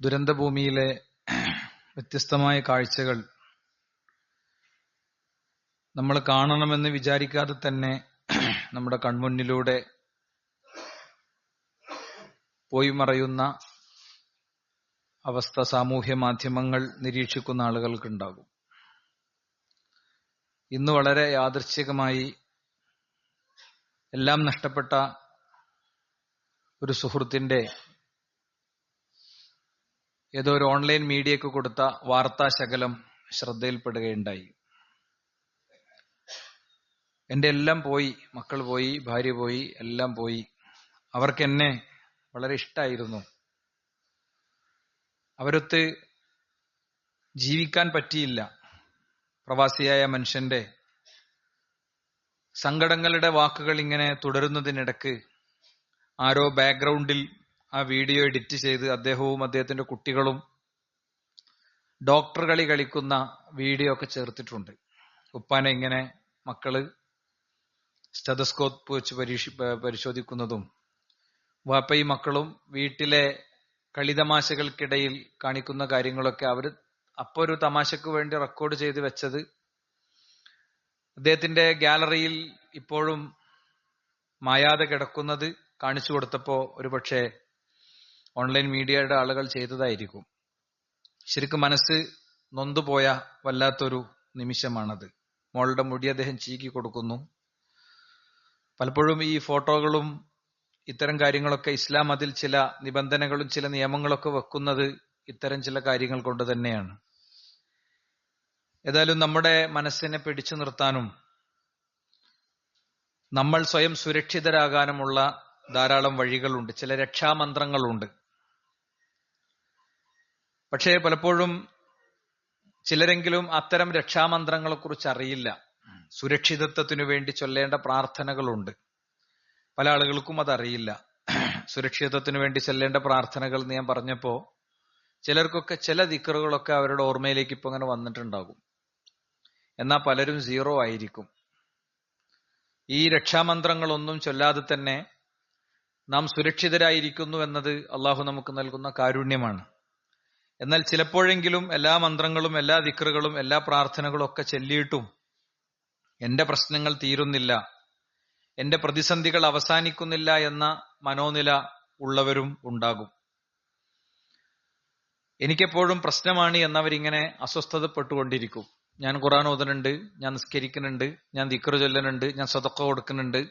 ദുരന്തഭൂമിയിലെ വ്യത്യസ്തമായ കാഴ്ചകൾ നമ്മൾ കാണണമെന്ന് വിചാരിക്കാതെ തന്നെ നമ്മുടെ കൺമുന്നിലൂടെ പോയി മറയുന്ന അവസ്ഥ സാമൂഹ്യ മാധ്യമങ്ങൾ നിരീക്ഷിക്കുന്ന ആളുകൾക്കുണ്ടാകും. ഇന്ന് വളരെ യാദൃച്ഛികമായി എല്ലാം നഷ്ടപ്പെട്ട ഒരു സുഹൃത്തിന്റെ ഏതോ ഒരു ഓൺലൈൻ മീഡിയക്ക് കൊടുത്ത വാർത്താ ശകലം ശ്രദ്ധയിൽപ്പെടുകയുണ്ടായി. എന്റെ എല്ലാം പോയി മക്കൾ പോയി ഭാര്യ പോയി എല്ലാം പോയി. അവർക്ക് എന്നെ വളരെ ഇഷ്ടമായിരുന്നു അവരൊത്ത് ജീവിക്കാൻ പറ്റിയില്ല. പ്രവാസിയായ മനുഷ്യന്റെ സങ്കടങ്ങളുടെ വാക്കുകൾ ഇങ്ങനെ തുടരുന്നതിനിടക്ക് ആരോ ബാക്ക്ഗ്രൗണ്ടിൽ ആ വീഡിയോ എഡിറ്റ് ചെയ്ത് അദ്ദേഹവും അദ്ദേഹത്തിന്റെ കുട്ടികളും ഡോക്ടർ കളി കളിക്കുന്ന വീഡിയോ ഒക്കെ ചേർത്തിട്ടുണ്ട്. ഉപ്പാനെ ഇങ്ങനെ മക്കൾ സ്റ്റെതസ്കോപ്പ് വെച്ച് പരീക്ഷ പരിശോധിക്കുന്നതും വാപ്പയും മക്കളും വീട്ടിലെ കളിതമാശകൾക്കിടയിൽ കാണിക്കുന്ന കാര്യങ്ങളൊക്കെ അവർ അപ്പോൾ ഒരു തമാശക്ക് വേണ്ടി റെക്കോർഡ് ചെയ്ത് വെച്ചത് അദ്ദേഹത്തിന്റെ ഗാലറിയിൽ ഇപ്പോഴും മായാതെ കിടക്കുന്നത് കാണിച്ചു കൊടുത്തപ്പോ ഒരുപക്ഷെ ഓൺലൈൻ മീഡിയയുടെ ആളുകൾ ചെയ്തതായിരിക്കും. ശരിക്കും മനസ്സ് നൊന്തുപോയ വല്ലാത്തൊരു നിമിഷമാണത്. മോളുടെ മുടി അദ്ദേഹം ചീക്കി കൊടുക്കുന്നു. പലപ്പോഴും ഈ ഫോട്ടോകളും ഇത്തരം കാര്യങ്ങളൊക്കെ ഇസ്ലാം അതിൽ ചില നിബന്ധനകളും ചില നിയമങ്ങളൊക്കെ വെക്കുന്നത് ഇത്തരം ചില കാര്യങ്ങൾ കൊണ്ട് തന്നെയാണ്. ഏതായാലും നമ്മുടെ മനസ്സിനെ പിടിച്ചു നിർത്താനും നമ്മൾ സ്വയം സുരക്ഷിതരാകാനുമുള്ള ധാരാളം വഴികളുണ്ട്. ചില രക്ഷാമന്ത്രങ്ങളുണ്ട്. പക്ഷേ പലപ്പോഴും ചിലരെങ്കിലും അത്തരം രക്ഷാമന്ത്രങ്ങളെ കുറിച്ച് അറിയില്ല സുരക്ഷിതത്വത്തിനു വേണ്ടി ചൊല്ലേണ്ട പ്രാർത്ഥനകളുണ്ട്. പല ആളുകൾക്കും അതറിയില്ല. സുരക്ഷിതത്വത്തിനു വേണ്ടി ചൊല്ലേണ്ട പ്രാർത്ഥനകൾ എന്ന് ഞാൻ പറഞ്ഞപ്പോ ചിലർക്കൊക്കെ ചില ദിക്കറുകളൊക്കെ അവരുടെ ഓർമ്മയിലേക്ക് ഇപ്പൊ അങ്ങനെ വന്നിട്ടുണ്ടാകും. എന്നാൽ പലരും സീറോ ആയിരിക്കും. ഈ രക്ഷാമന്ത്രങ്ങളൊന്നും ചൊല്ലാതെ തന്നെ നാം സുരക്ഷിതരായിരിക്കുന്നു എന്നത് അള്ളാഹു നമുക്ക് നൽകുന്ന കാരുണ്യമാണ്. എന്നാൽ ചിലപ്പോഴെങ്കിലും എല്ലാ മന്ത്രങ്ങളും എല്ലാ ദിക്കറുകളും എല്ലാ പ്രാർത്ഥനകളും ഒക്കെ ചൊല്ലിയിട്ടും എന്റെ പ്രശ്നങ്ങൾ തീരുന്നില്ല. എന്റെ പ്രതിസന്ധികൾ അവസാനിക്കുന്നില്ല എന്ന മനോനില ഉള്ളവരും ഉണ്ടാകും. എനിക്കെപ്പോഴും പ്രശ്നമാണ് എന്നവരിങ്ങനെ അസ്വസ്ഥതപ്പെട്ടുകൊണ്ടിരിക്കും. ഞാൻ ഖുറാൻ ഓതുന്നുണ്ട് ഞാൻ നിസ്കരിക്കുന്നുണ്ട് ഞാൻ ദിക്കറ് ചൊല്ലുന്നുണ്ട് ഞാൻ സ്വതക്ക കൊടുക്കുന്നുണ്ട്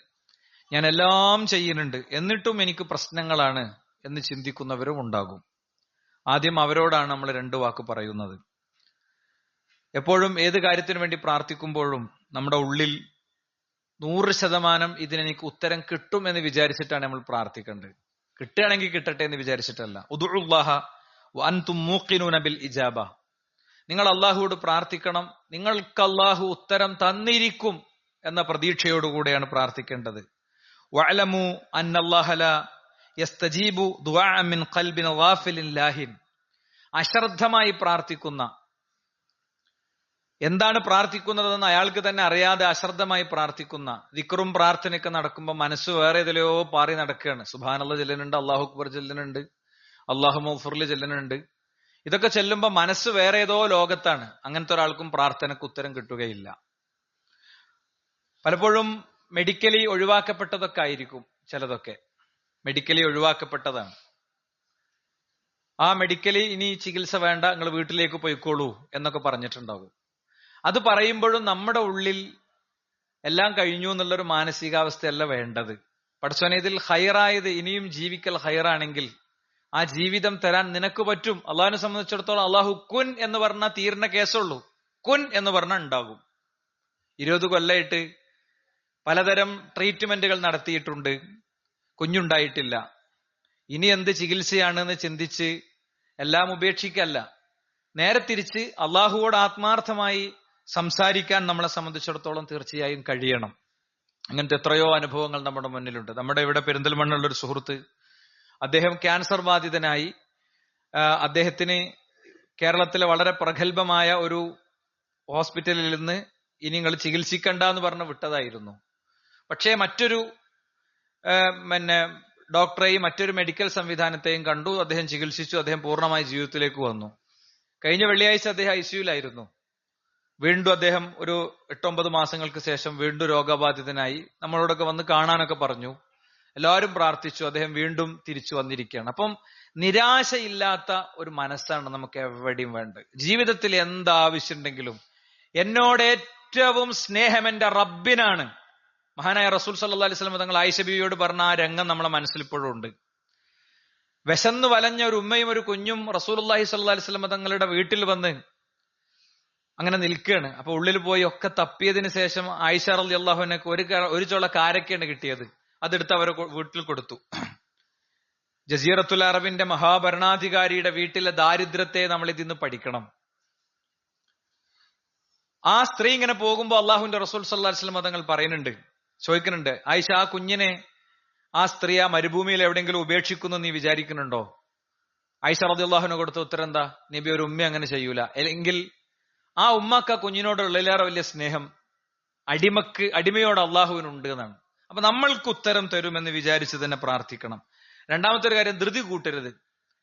ഞാൻ എല്ലാം ചെയ്യുന്നുണ്ട്. എന്നിട്ടും എനിക്ക് പ്രശ്നങ്ങളാണ് എന്ന് ചിന്തിക്കുന്നവരും ഉണ്ടാകും. ആദ്യം അവരോടാണ് നമ്മൾ രണ്ട് വാക്ക് പറയുന്നത്. എപ്പോഴും ഏത് കാര്യത്തിനു വേണ്ടി പ്രാർത്ഥിക്കുമ്പോഴും നമ്മുടെ ഉള്ളിൽ നൂറ് ശതമാനം ഇതിനെനിക്ക് ഉത്തരം കിട്ടും എന്ന് വിചാരിച്ചിട്ടാണ് നമ്മൾ പ്രാർത്ഥിക്കേണ്ടത്. കിട്ടുകയാണെങ്കിൽ കിട്ടട്ടെ എന്ന് വിചാരിച്ചിട്ടല്ല. ഉദുല്ലാഹ അൻതും ഇജാബ. നിങ്ങൾ അള്ളാഹുവോട് പ്രാർത്ഥിക്കണം. നിങ്ങൾക്ക് അള്ളാഹു ഉത്തരം തന്നിരിക്കും എന്ന പ്രതീക്ഷയോടുകൂടെയാണ് പ്രാർത്ഥിക്കേണ്ടത്. വഅലമു അന്നല്ലാഹല യസ്തജീബു ദുആ മിൻ ഖൽബിൻ ഗാഫിലിൻ ലാഹിൻ. അശ്രദ്ധമായി പ്രാർത്ഥിക്കുന്ന. എന്താണ് പ്രാർത്ഥിക്കുന്നതെന്ന് അയാൾക്ക് തന്നെ അറിയാതെ അശ്രദ്ധമായി പ്രാർത്ഥിക്കുന്ന. ദിക്റും പ്രാർത്ഥനയൊക്കെ നടക്കുമ്പോൾ മനസ്സ് വേറെ ഇതിലെയോ പാറി നടക്കുകയാണ്. സുബാനുള്ള ചെല്ലനുണ്ട് അള്ളാഹു അക്ബർ ചെല്ലനുണ്ട് അള്ളാഹു മൗഫുറിൽ ചെല്ലനുണ്ട് ഇതൊക്കെ ചെല്ലുമ്പോൾ മനസ്സ് വേറെ ഏതോ ലോകത്താണ്. അങ്ങനത്തെ ഒരാൾക്കും പ്രാർത്ഥനക്ക് ഉത്തരം കിട്ടുകയില്ല. പലപ്പോഴും മെഡിക്കലി ഒഴിവാക്കപ്പെട്ടതൊക്കെ ആയിരിക്കും ചിലതൊക്കെ. മെഡിക്കലി ഒഴിവാക്കപ്പെട്ടതാണ്. ആ മെഡിക്കലി ഇനി ചികിത്സ വേണ്ട നിങ്ങൾ വീട്ടിലേക്ക് പോയിക്കോളൂ എന്നൊക്കെ പറഞ്ഞിട്ടുണ്ടാവും. അത് പറയുമ്പോഴും നമ്മുടെ ഉള്ളിൽ എല്ലാം കഴിഞ്ഞു എന്നുള്ളൊരു മാനസികാവസ്ഥയല്ല വേണ്ടത്. പഠിച്ചോനെ ഇതിൽ ഹയറായത് ഇനിയും ജീവിക്കൽ ഹയറാണെങ്കിൽ ആ ജീവിതം തരാൻ നിനക്ക് പറ്റും. അള്ളാഹിനെ സംബന്ധിച്ചിടത്തോളം അള്ളാഹു കുൻ എന്ന് പറഞ്ഞാൽ തീർന്ന കേസുള്ളൂ. കുൻ എന്ന് പറഞ്ഞാൽ ഉണ്ടാകും. ഇരുപത് കൊല്ലായിട്ട് പലതരം ട്രീറ്റ്മെന്റുകൾ നടത്തിയിട്ടുണ്ട്. കുഞ്ഞുണ്ടായിട്ടില്ല. ഇനി എന്ത് ചികിത്സയാണെന്ന് ചിന്തിച്ച് എല്ലാം ഉപേക്ഷിക്കല്ല. നേരെ തിരിച്ച് അള്ളാഹുവോട് ആത്മാർത്ഥമായി സംസാരിക്കാൻ നമ്മളെ സംബന്ധിച്ചിടത്തോളം തീർച്ചയായും കഴിയണം. അങ്ങനത്തെ എത്രയോ അനുഭവങ്ങൾ നമ്മുടെ മുന്നിലുണ്ട്. നമ്മുടെ ഇവിടെ പെരിന്തൽമണ്ണുള്ള ഒരു സുഹൃത്ത് അദ്ദേഹം ക്യാൻസർ ബാധിതനായി. അദ്ദേഹത്തിന് കേരളത്തിലെ വളരെ പ്രഗത്ഭമായ ഒരു ഹോസ്പിറ്റലിൽ നിന്ന് ഇനി നിങ്ങൾ ചികിത്സിക്കണ്ട എന്ന് പറഞ്ഞ് വിട്ടതായിരുന്നു. പക്ഷേ മറ്റൊരു പിന്നെ ഡോക്ടറെയും മറ്റൊരു മെഡിക്കൽ സംവിധാനത്തെയും കണ്ടു. അദ്ദേഹം ചികിത്സിച്ചു. അദ്ദേഹം പൂർണമായി ജീവിതത്തിലേക്ക് വന്നു. കഴിഞ്ഞ വെള്ളിയാഴ്ച അദ്ദേഹം ഐ സിയുലായിരുന്നു വീണ്ടും അദ്ദേഹം ഒരു എട്ടൊമ്പത് മാസങ്ങൾക്ക് ശേഷം വീണ്ടും രോഗബാധിതനായി നമ്മളോടൊക്കെ വന്ന് കാണാനൊക്കെ പറഞ്ഞു. എല്ലാവരും പ്രാർത്ഥിച്ചു. അദ്ദേഹം വീണ്ടും തിരിച്ചു വന്നിരിക്കുകയാണ്. അപ്പം നിരാശയില്ലാത്ത ഒരു മനസ്സാണ് നമുക്ക് എവിടെയും വേണ്ടത്. ജീവിതത്തിൽ എന്താവശ്യമുണ്ടെങ്കിലും എന്നോട് ഏറ്റവും സ്നേഹം എന്റെ റബ്ബിനാണ്. മഹാനായ റസൂൽ സല്ലാ അലൈഹി സ്വലം തങ്ങൾ ആയിഷ ബിവിയോട് പറഞ്ഞ ആ രംഗം നമ്മളെ മനസ്സിൽ ഇപ്പോഴും ഉണ്ട്. വിശന്ന് വലഞ്ഞ ഒരു ഉമ്മയും ഒരു കുഞ്ഞും റസൂൽ അള്ളാഹി സല്ലാ അലൈഹി സ്വലം തങ്ങളുടെ വീട്ടിൽ വന്ന് അങ്ങനെ നിൽക്കുകയാണ്. അപ്പൊ ഉള്ളിൽ പോയി ഒക്കെ തപ്പിയതിന് ശേഷം ആയിഷ അലി അള്ളാഹുവിനൊക്കെ ഒരു ഒരു ചോള കാരക്കയാണ് കിട്ടിയത്. അതെടുത്ത് അവരെ വീട്ടിൽ കൊടുത്തു. ജസീറത്തുൽ അറബിന്റെ മഹാഭരണാധികാരിയുടെ വീട്ടിലെ ദാരിദ്ര്യത്തെ നമ്മൾ ഇതിന്ന് പഠിക്കണം. ആ സ്ത്രീ ഇങ്ങനെ പോകുമ്പോൾ അള്ളാഹുവിന്റെ റസൂൽ സല്ലാ വസ്ലം തങ്ങൾ പറയുന്നുണ്ട് ചോദിക്കുന്നുണ്ട് ആയിഷ ആ കുഞ്ഞിനെ ആ സ്ത്രീ ആ മരുഭൂമിയിൽ എവിടെയെങ്കിലും ഉപേക്ഷിക്കുന്നു നീ വിചാരിക്കുന്നുണ്ടോ? ആയിഷ റതി കൊടുത്ത ഉത്തരം എന്താ? നബി ഒരു ഉമ്മ അങ്ങനെ ചെയ്യൂല. അല്ലെങ്കിൽ ആ ഉമ്മക്ക് ആ കുഞ്ഞിനോട് വലിയ സ്നേഹം അടിമക്ക് അടിമയോട് അള്ളാഹുവിനുണ്ട് എന്നാണ്. അപ്പൊ നമ്മൾക്ക് ഉത്തരം തരുമെന്ന് വിചാരിച്ച് തന്നെ പ്രാർത്ഥിക്കണം. രണ്ടാമത്തെ ഒരു കാര്യം ധൃതി കൂട്ടരുത്.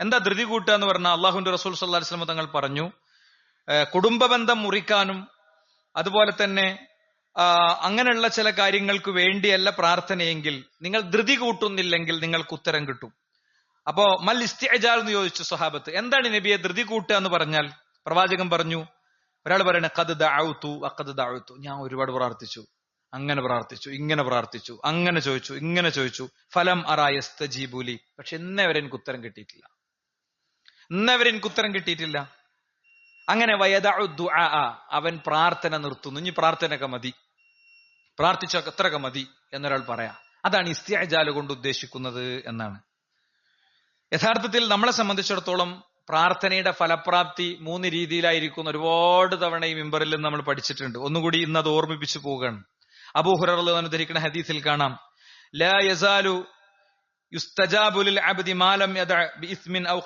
എന്താ ധൃതി കൂട്ടുക എന്ന് പറഞ്ഞാൽ അള്ളാഹുന്റെ റസൂൽ സല്ലാ വസ്ലമ തങ്ങൾ പറഞ്ഞു കുടുംബ ബന്ധം മുറിക്കാനും അതുപോലെ തന്നെ അങ്ങനെയുള്ള ചില കാര്യങ്ങൾക്ക് വേണ്ടിയല്ല പ്രാർത്ഥനയെങ്കിൽ നിങ്ങൾ ധൃതി കൂട്ടുന്നില്ലെങ്കിൽ നിങ്ങൾക്ക് ഉത്തരം കിട്ടും. അപ്പോ മൽ ഇസ്തിഅജാൽ എന്ന് ചോദിച്ചു സ്വഹാബത്ത് എന്താണ് നബിയെ ധൃതി കൂട്ടുക എന്ന് പറഞ്ഞാൽ? പ്രവാചകൻ പറഞ്ഞു ഒരാൾ പറയണ കത് ദാഴ്ത്തു അക്കത് ദാഴ്ത്തു ഞാൻ ഒരുപാട് പ്രാർത്ഥിച്ചു അങ്ങനെ പ്രാർത്ഥിച്ചു ഇങ്ങനെ പ്രാർത്ഥിച്ചു അങ്ങനെ ചോദിച്ചു ഇങ്ങനെ ചോദിച്ചു. ഫലം അറായസ്ത ജീബൂലി പക്ഷെ ഇന്നേ വരെ എനിക്ക് ഉത്തരം കിട്ടിയിട്ടില്ല. ഇന്നേ വരെ എനിക്ക് ഉത്തരം കിട്ടിയിട്ടില്ല. അങ്ങനെ വയദഉ ദുആ അവൻ പ്രാർത്ഥന നിർത്തുന്നു. ഇനി പ്രാർത്ഥനയൊക്കെ മതി. പ്രാർത്ഥിച്ചൊക്കെ എത്രയൊക്കെ മതി എന്നൊരാൾ പറയാം. അതാണ് ഇസ്തിയജാല കൊണ്ട് ഉദ്ദേശിക്കുന്നത് എന്നാണ്. യഥാർത്ഥത്തിൽ നമ്മളെ സംബന്ധിച്ചിടത്തോളം പ്രാർത്ഥനയുടെ ഫലപ്രാപ്തി മൂന്ന് രീതിയിലായിരിക്കും ഒരുപാട് തവണ ഈ മിമ്പറിൽ നമ്മൾ പഠിച്ചിട്ടുണ്ട്. ഒന്നുകൂടി ഇന്ന് അത് ഓർമ്മിപ്പിച്ചു പോവുകയാണ്. അബൂഹുറ ധരിക്കുന്ന ഹദീസിൽ കാണാം. ലാ യസാലു യുസ്തജാബു ലിൽ അബ്ദി മാലം ഔ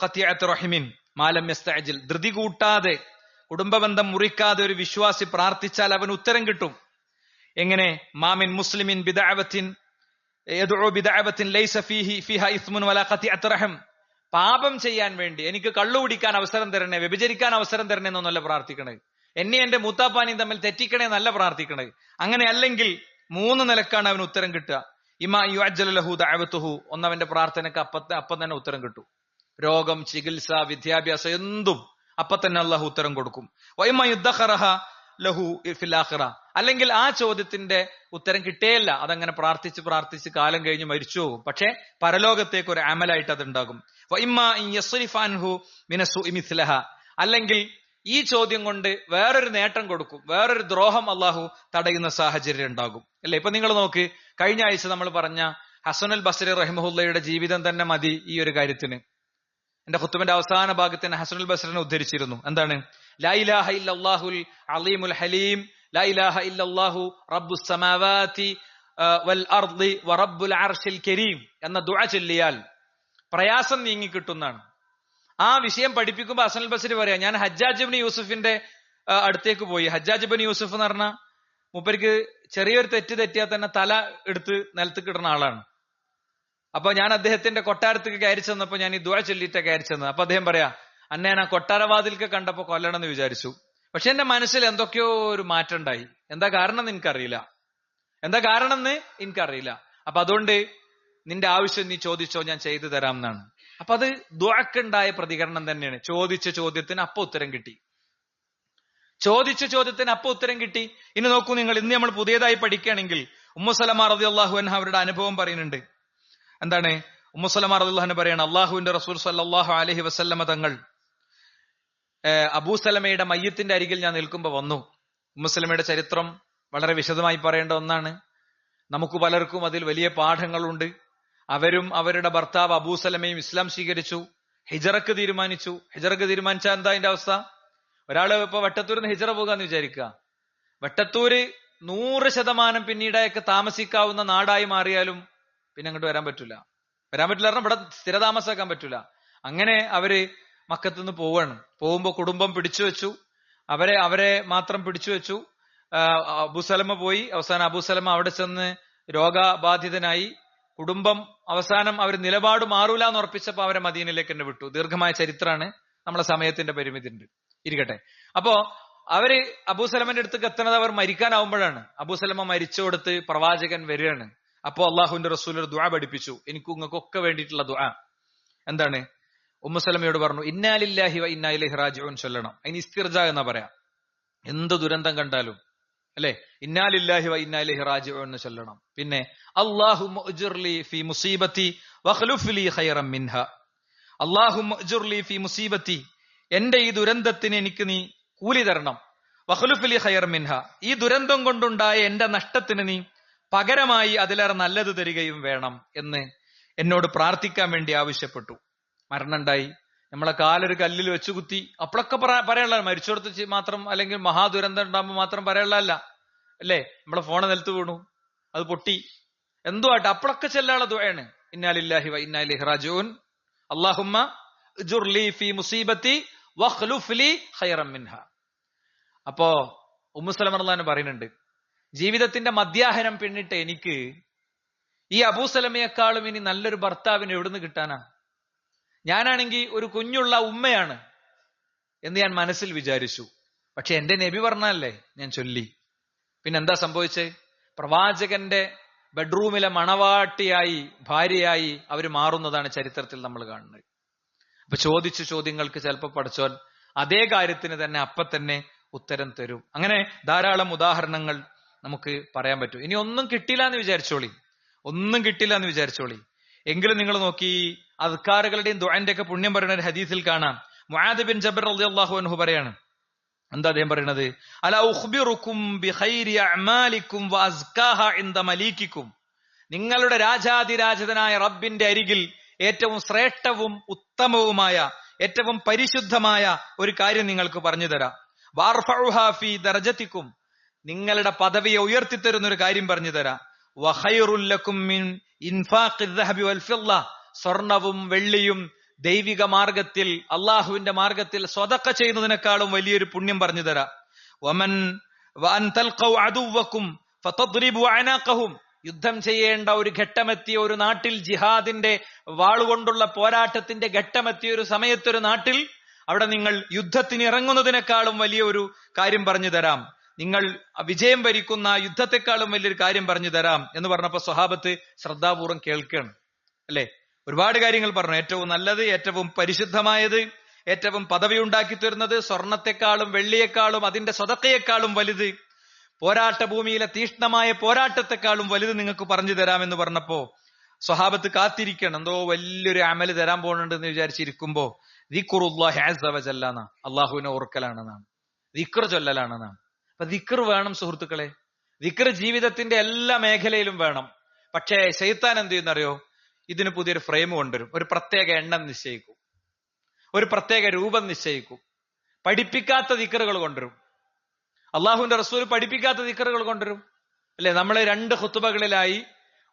റഹിമിൻ മാലം യസ്തഅജിൽ. ധൃതി കൂട്ടാതെ കുടുംബബന്ധം മുറിക്കാതെ ഒരു വിശ്വാസി പ്രാർത്ഥിച്ചാൽ അവന് ഉത്തരം കിട്ടും. എങ്ങനെ? മാമിൻ മുസ്ലിമിൻ ബിദഅവത്തിൻ യദുഉ ബിദഅവത്തിൻ ലൈസ ഫീഹി ഫിഹ ഇസ്മുൻ വലാ ഖതിഅത്ത് റഹം. പാപം ചെയ്യാൻ വേണ്ടി എനിക്ക് കള്ളു കുടിക്കാൻ അവസരം തരണേ വ്യഭിചരിക്കാൻ അവസരം തരണേ എന്നൊന്നല്ല പ്രാർത്ഥിക്കണേ. എന്നെ എന്റെ മൂത്താപ്പാനിയും തമ്മിൽ തെറ്റിക്കണേ എന്നല്ല പ്രാർത്ഥിക്കണത് അങ്ങനെ അല്ലെങ്കിൽ മൂന്ന് നിലക്കാണ് അവന് ഉത്തരം കിട്ടുക. ഇമാ യുഅജ്ജലു ദഅവത്തുഹു. ഒന്നവന്റെ പ്രാർത്ഥനക്ക് അപ്പ അപ്പം തന്നെ ഉത്തരം കിട്ടും. രോഗം ചികിത്സ വിദ്യാഭ്യാസം എന്തും അപ്പൊ തന്നെ അള്ളാഹു ഉത്തരം കൊടുക്കും. വൈമ യുദ്ധഖറഹ ലഹു ആഖിറ. അല്ലെങ്കിൽ ആ ചോദ്യത്തിന്റെ ഉത്തരം കിട്ടേയില്ല. അതങ്ങനെ പ്രാർത്ഥിച്ച് പ്രാർത്ഥിച്ച് കാലം കഴിഞ്ഞ് മരിച്ചു. പോകും പക്ഷെ പരലോകത്തേക്ക് ഒരു അമലായിട്ട് അത് ഉണ്ടാകും അല്ലെങ്കിൽ ഈ ചോദ്യം കൊണ്ട് വേറൊരു നേട്ടം കൊടുക്കും. വേറൊരു ദ്രോഹം അള്ളാഹു തടയുന്ന സാഹചര്യം ഉണ്ടാകും. അല്ലെ? ഇപ്പൊ നിങ്ങൾ നോക്ക് കഴിഞ്ഞ ആഴ്ച നമ്മൾ പറഞ്ഞ ഹസനുൽ ബസരി റഹിമഹുല്ലയുടെ ജീവിതം തന്നെ മതി ഈ ഒരു കാര്യത്തിന്. എന്റെ ഖുത്തുബിന്റെ അവസാന ഭാഗത്തിന് ഹസനുൽ ബസറിനെ ഉദ്ധരിച്ചിരുന്നു. എന്താണ്? അലീമുൽ ഹലീം വൽ അർദി കരീം എന്ന ദുആ ചൊല്ലിയാൽ പ്രയാസം നീങ്ങി കിട്ടുന്നതാണ്. ആ വിഷയം പഠിപ്പിക്കുമ്പോൾ അസനൽ ബസരി പറയാ ഞാൻ ഹജ്ജാജ് ഇബ്നു യൂസുഫിന്റെ അടുത്തേക്ക് പോയി. ഹജ്ജാജ് ഇബ്നു യൂസുഫ് എന്ന് പറഞ്ഞാൽ മൂപ്പർക്ക് ചെറിയൊരു തെറ്റ് തെറ്റിയാൽ തന്നെ തല എടുത്ത് നിലത്ത് കിടുന്ന ആളാണ്. അപ്പൊ ഞാൻ അദ്ദേഹത്തിന്റെ കൊട്ടാരത്തേക്ക് കയറി ചെന്നപ്പോ ഞാൻ ഈ ദുഴ ചൊല്ലിയിട്ട് കയറി ചെന്നത്. അപ്പൊ അദ്ദേഹം പറയാ അന്നെ ഞാൻ ആ കൊട്ടാരവാതിൽക്ക് കണ്ടപ്പോ കൊല്ലണം എന്ന് വിചാരിച്ചു. പക്ഷെ എന്റെ മനസ്സിൽ എന്തൊക്കെയോ ഒരു മാറ്റം ഉണ്ടായി. എന്താ കാരണം എന്ന് എനിക്കറിയില്ല. എന്താ കാരണം എന്ന് എനിക്കറിയില്ല. അപ്പൊ അതുകൊണ്ട് നിന്റെ ആവശ്യം നീ ചോദിച്ചോ ഞാൻ ചെയ്തു തരാം എന്നാണ്. അപ്പൊ അത് ദുഴക്കുണ്ടായ പ്രതികരണം തന്നെയാണ്. ചോദിച്ച ചോദ്യത്തിന് അപ്പൊ ഉത്തരം കിട്ടി. ചോദിച്ച ചോദ്യത്തിന് അപ്പൊ ഉത്തരം കിട്ടി. ഇനി നോക്കൂ നിങ്ങൾ ഇന്ന് നമ്മൾ പുതിയതായി പഠിക്കുകയാണെങ്കിൽ ഉമ്മുസലമ റതി അള്ളാഹു അൻഹ അവരുടെ അനുഭവം പറയുന്നുണ്ട്. എന്താണ്? ഉമ്മുസലമ റതി പറയാണ് അള്ളാഹുവിന്റെ റസൂൽ സല്ലാഹു അലഹി വസല്ലമ തങ്ങൾ അബൂസലമയുടെ മയ്യത്തിന്റെ അരികിൽ ഞാൻ നിൽക്കുമ്പോൾ വന്നു. ഉമ്മുസലമയുടെ ചരിത്രം വളരെ വിശദമായി പറയേണ്ട ഒന്നാണ്. നമുക്ക് പലർക്കും അതിൽ വലിയ പാഠങ്ങളുണ്ട്. അവരും അവരുടെ ഭർത്താവ് അബൂസലമയും ഇസ്ലാം സ്വീകരിച്ചു. ഹിജറക്ക് തീരുമാനിച്ചു. ഹിജറക്ക് തീരുമാനിച്ച എന്താ അതിന്റെ അവസ്ഥ? ഒരാൾ ഇപ്പൊ വെട്ടത്തൂരിന്ന് ഹിജറ പോകാന്ന് വിചാരിക്കുക. വട്ടത്തൂര് നൂറ് ശതമാനം പിന്നീടൊക്കെ താമസിക്കാവുന്ന നാടായി മാറിയാലും പിന്നെ അങ്ങോട്ട് വരാൻ പറ്റൂല. വരാൻ പറ്റില്ല കാരണം ഇവിടെ സ്ഥിരതാമസാക്കാൻ പറ്റൂല. അങ്ങനെ അവർ മക്കത്തുനിന്ന് പോവാണ് പോകുമ്പോ കുടുംബം പിടിച്ചു വെച്ചു. അവരെ അവരെ മാത്രം പിടിച്ചു വെച്ചു. അബൂസലമ പോയി. അവസാനം അബൂസലമ അവിടെ ചെന്ന് രോഗബാധിതനായി. കുടുംബം അവസാനം അവർ നിലപാട് മാറൂല എന്ന് ഉറപ്പിച്ചപ്പോ അവരെ മദീനയിലേക്ക് തന്നെ വിട്ടു. ദീർഘമായ ചരിത്രമാണ്. നമ്മളെ സമയത്തിന്റെ പരിമിതി ഉണ്ട് ഇരിക്കട്ടെ. അപ്പോ അവർ അബൂസലമന്റെ അടുത്ത് എത്തുന്നത് അവർ മരിക്കാനാവുമ്പോഴാണ്. അബൂസലമ മരിച്ചു കൊടുത്ത് പ്രവാചകൻ വരികയാണ്. അപ്പോ അള്ളാഹുവിന്റെ റസൂൽ ഒരു ദുആ പഠിപ്പിച്ചു. എനിക്ക് നിങ്ങൾക്കൊക്കെ വേണ്ടിയിട്ടുള്ള ദുആ. എന്താണ്? ഉമ്മുസലമയോട് പറഞ്ഞു ഇന്നാലില്ലാഹി വ ഇന്നാലി ഇലൈഹി ചൊല്ലണം. അതിന് ഇസ്തിർജ എന്നാ പറയാം. എന്ത് ദുരന്തം കണ്ടാലും അല്ലെ? ഇന്നാലില്ലാഹി വ ഇന്നാലി ഇലൈഹി എന്ന് ചൊല്ലണം. പിന്നെ ഫി മുസീബത്തി മുസീബത്തി എന്റെ ഈ ദുരന്തത്തിന് എനിക്ക് നീ കൂലി തരണം വഖ്ലുഫ് ഹയർ മിൻഹ ഈ ദുരന്തം കൊണ്ടുണ്ടായ എന്റെ നഷ്ടത്തിന് നീ പകരമായി അതിലേറെ നല്ലത് തരികയും വേണം എന്ന് എന്നോട് പ്രാർത്ഥിക്കാൻ വേണ്ടി ആവശ്യപ്പെട്ടു. മരണമുണ്ടായി. നമ്മളെ കാലൊരു കല്ലിൽ വെച്ചു കുത്തി. അപ്പോഴൊക്കെ പറ- പറയാനുള്ള മരിച്ചോടത്ത് മാത്രം അല്ലെങ്കിൽ മഹാദുരന്തം ഉണ്ടാകുമ്പോൾ മാത്രം പറയാനുള്ളതല്ല അല്ലേ? നമ്മളെ ഫോണ് നിലത്ത് വീണു. അത് പൊട്ടി. എന്തോ ആട്ടെ അപ്പോഴൊക്കെ ചെല്ലാനുള്ള ദുആണ് ഇന്നാലില്ലാഹി വ ഇന്നാ അള്ളാഹുമ്മ ജുർലി ഫി മുസീബത്തി വഖ്ലുഫ് ലി ഖൈറൻ മിൻഹ. അപ്പോ ഉമ്മുസലം റളിയല്ലാഹു പറയുന്നുണ്ട് ജീവിതത്തിന്റെ മധ്യാഹനം പിന്നിട്ട് എനിക്ക് ഈ അബൂസലമയെക്കാളും ഇനി നല്ലൊരു ഭർത്താവിന് എവിടുന്ന് കിട്ടാനാ? ഞാനാണെങ്കിൽ ഒരു കുഞ്ഞുള്ള ഉമ്മയാണ് എന്ന് ഞാൻ മനസ്സിൽ വിചാരിച്ചു. പക്ഷെ എന്റെ നബി പറഞ്ഞല്ലേ ഞാൻ ചൊല്ലി. പിന്നെന്താ സംഭവിച്ചേ? പ്രവാചകന്റെ ബെഡ്റൂമിലെ മണവാട്ടിയായി ഭാര്യയായി അവർ മാറുന്നതാണ് ചരിത്രത്തിൽ നമ്മൾ കാണുന്നത്. അപ്പൊ ചോദിച്ച ചോദ്യങ്ങൾക്ക് ചിലപ്പോൾ പഠിച്ചോൻ അതേ കാര്യത്തിന് തന്നെ അപ്പൊ തന്നെ ഉത്തരം തരും. അങ്ങനെ ധാരാളം ഉദാഹരണങ്ങൾ നമുക്ക് പറയാൻ പറ്റും. ഇനി ഒന്നും കിട്ടില്ല എന്ന് വിചാരിച്ചോളി. ഒന്നും കിട്ടില്ല എന്ന് വിചാരിച്ചോളി. എങ്കിലും നിങ്ങൾ നോക്കി അദ്കാറുകളുടെയും ദുആന്റെ ഒക്കെ പുണ്യം പറയുന്ന ഒരു ഹദീസിൽ കാണാം. മുആദ് ബിൻ ജബർ റളിയല്ലാഹു അൻഹു പറയാണ്. എന്താ അദ്ദേഹം പറയുന്നത്? അല ഉഖ്ബിറുക്കും അഅമാലിക്കും ഇൻദ നിങ്ങളുടെ രാജാതിരാജതനായ റബ്ബിന്റെ അരികിൽ ഏറ്റവും ശ്രേഷ്ഠവും ഉത്തമവുമായ ഏറ്റവും പരിശുദ്ധമായ ഒരു കാര്യം നിങ്ങൾക്ക് പറഞ്ഞു തരാം. വാർഫഉഹാ ഫീ ദർജത്തിക്കും. നിങ്ങളുടെ പദവിയെ ഉയർത്തിത്തരുന്ന ഒരു കാര്യം പറഞ്ഞു തരാം. സ്വർണവും വെള്ളിയും ദൈവിക മാർഗത്തിൽ അള്ളാഹുവിന്റെ മാർഗത്തിൽ സ്വതക്ക ചെയ്യുന്നതിനേക്കാളും വലിയൊരു പുണ്യം പറഞ്ഞു തരാം. വമൻ അനാഖഹും. യുദ്ധം ചെയ്യേണ്ട ഒരു ഘട്ടമെത്തിയ ഒരു നാട്ടിൽ ജിഹാദിന്റെ വാളുകൊണ്ടുള്ള പോരാട്ടത്തിന്റെ ഘട്ടമെത്തിയ ഒരു സമയത്തൊരു നാട്ടിൽ അവിടെ നിങ്ങൾ യുദ്ധത്തിന് ഇറങ്ങുന്നതിനേക്കാളും വലിയ ഒരു കാര്യം പറഞ്ഞു തരാം. നിങ്ങൾ വിജയം വരിക്കുന്ന യുദ്ധത്തെക്കാളും വലിയൊരു കാര്യം പറഞ്ഞു തരാം എന്ന് പറഞ്ഞപ്പോ സ്വഹാബത്ത് ശ്രദ്ധാപൂർവം കേൾക്കുകയാണ്. അല്ലെ? ഒരുപാട് കാര്യങ്ങൾ പറഞ്ഞു. ഏറ്റവും നല്ലത് ഏറ്റവും പരിശുദ്ധമായത് ഏറ്റവും പദവി ഉണ്ടാക്കി തരുന്നത് സ്വർണത്തെക്കാളും വെള്ളിയേക്കാളും അതിന്റെ സ്വതക്കയെക്കാളും വലുത്. പോരാട്ട ഭൂമിയിലെ തീഷ്ണമായ പോരാട്ടത്തെക്കാളും വലുത് നിങ്ങൾക്ക് പറഞ്ഞു തരാമെന്ന് പറഞ്ഞപ്പോ സ്വഹാബത്ത് കാത്തിരിക്കണം. എന്തോ വലിയൊരു അമൽ തരാൻ പോകുന്നുണ്ട് എന്ന് വിചാരിച്ചിരിക്കുമ്പോ ദിക്കുറുല്ലാഹിഅസവജല്ലാന്ന അള്ളാഹുവിനെ ഓർക്കലാണെന്നാണ്. ദിക്ർ ചൊല്ലലാണെന്നാണ്. അപ്പൊ ദിക്കർ വേണം സുഹൃത്തുക്കളെ. ദിക്കർ ജീവിതത്തിന്റെ എല്ലാ മേഖലയിലും വേണം. പക്ഷേ ശൈത്താൻ എന്ത് ചെയ്യുന്നറിയോ? ഇതിന് പുതിയൊരു ഫ്രെയിം കൊണ്ടുവരും. ഒരു പ്രത്യേക എണ്ണം നിശ്ചയിക്കും. ഒരു പ്രത്യേക രൂപം നിശ്ചയിക്കും. പഠിപ്പിക്കാത്ത ദിക്കറുകൾ കൊണ്ടുവരും. അള്ളാഹുവിന്റെ റസൂൽ പഠിപ്പിക്കാത്ത ദിക്കറുകൾ കൊണ്ടുവരും. അല്ലെ? നമ്മൾ രണ്ട് ഹുത്തുബകളിലായി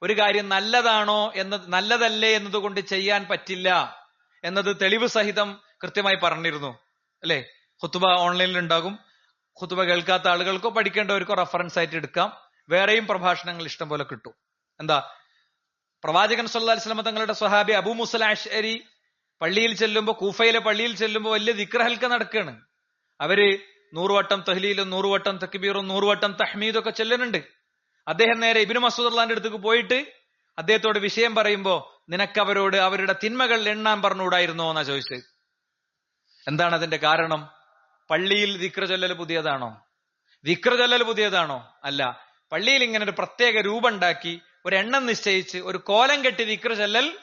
ഒരു കാര്യം നല്ലതാണോ എന്നത് നല്ലതല്ലേ എന്നതുകൊണ്ട് ചെയ്യാൻ പറ്റില്ല എന്നത് തെളിവ് സഹിതം കൃത്യമായി പറഞ്ഞിരുന്നു. അല്ലെ? ഹുത്തുബ ഓൺലൈനിൽ ഉണ്ടാകും. ഹുത്തുബ കേൾക്കാത്ത ആളുകൾക്കോ പഠിക്കേണ്ടവർക്കോ റെഫറൻസ് ആയിട്ട് എടുക്കാം. വേറെയും പ്രഭാഷണങ്ങൾ ഇഷ്ടം പോലെ കിട്ടും. എന്താ? പ്രവാചകൻ സല്ലാ വസല്ലം തങ്ങളുടെ സ്വഹാബി അബു മുസല അഷ്അരി പള്ളിയിൽ ചെല്ലുമ്പോൾ കൂഫയിലെ പള്ളിയിൽ ചെല്ലുമ്പോൾ വലിയ ദിക്രഹൽക്ക നടക്കുകയാണ് അവർ നൂറുവട്ടം തഹ്ലീലും നൂറുവട്ടം തക്ബീറും നൂറുവട്ടം തഹ്മീദും ഒക്കെ ചെല്ലുന്നുണ്ട്. അദ്ദേഹം നേരെ ഇബിനു മസൂദ് അള്ളാന്റെ അടുത്തേക്ക് പോയിട്ട് അദ്ദേഹത്തോട് വിഷയം പറയുമ്പോ നിനക്ക് അവരോട് അവരുടെ തിന്മകൾ എണ്ണാൻ പറഞ്ഞുകൂടായിരുന്നോ എന്നാ ചോദിച്ചത്? എന്താണ് അതിന്റെ കാരണം? പള്ളിയിൽ ദിക്ര ചൊല്ലൽ പുതിയതാണോ? ദിക്ര ചൊല്ലൽ പുതിയതാണോ? അല്ല പള്ളിയിൽ ഇങ്ങനെ ഒരു പ്രത്യേക രൂപം ഉണ്ടാക്കി ഒരു എണ്ണം നിശ്ചയിച്ച് ഒരു കോലം കെട്ടി ദിക്ര ചെല്ലൽ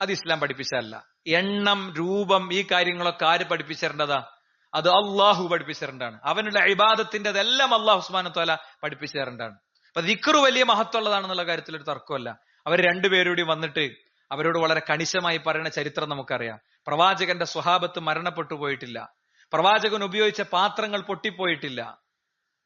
അത് ഇസ്ലാം പഠിപ്പിച്ചതല്ല. എണ്ണം രൂപം ഈ കാര്യങ്ങളൊക്കെ ആര് പഠിപ്പിച്ചിരേണ്ടതാ? അത് അള്ളാഹു പഠിപ്പിച്ചിരേണ്ടാണ്. അവനുള്ള ഇബാദത്തിന്റെതെല്ലാം അള്ളാഹു ഉസ്മാനത്തോല പഠിപ്പിച്ചിരേണ്ടാണ്. അപ്പൊ ദിക്റ് വലിയ മഹത്വമുള്ളതാണെന്നുള്ള കാര്യത്തിൽ ഒരു തർക്കമല്ല. അവർ രണ്ടുപേരൂടി വന്നിട്ട് അവരോട് വളരെ കണിശമായി പറയുന്ന ചരിത്രം നമുക്കറിയാം. പ്രവാചകന്റെ സ്വഹാബത്ത് മരണപ്പെട്ടു പോയിട്ടില്ല. പ്രവാചകൻ ഉപയോഗിച്ച പാത്രങ്ങൾ പൊട്ടിപ്പോയിട്ടില്ല.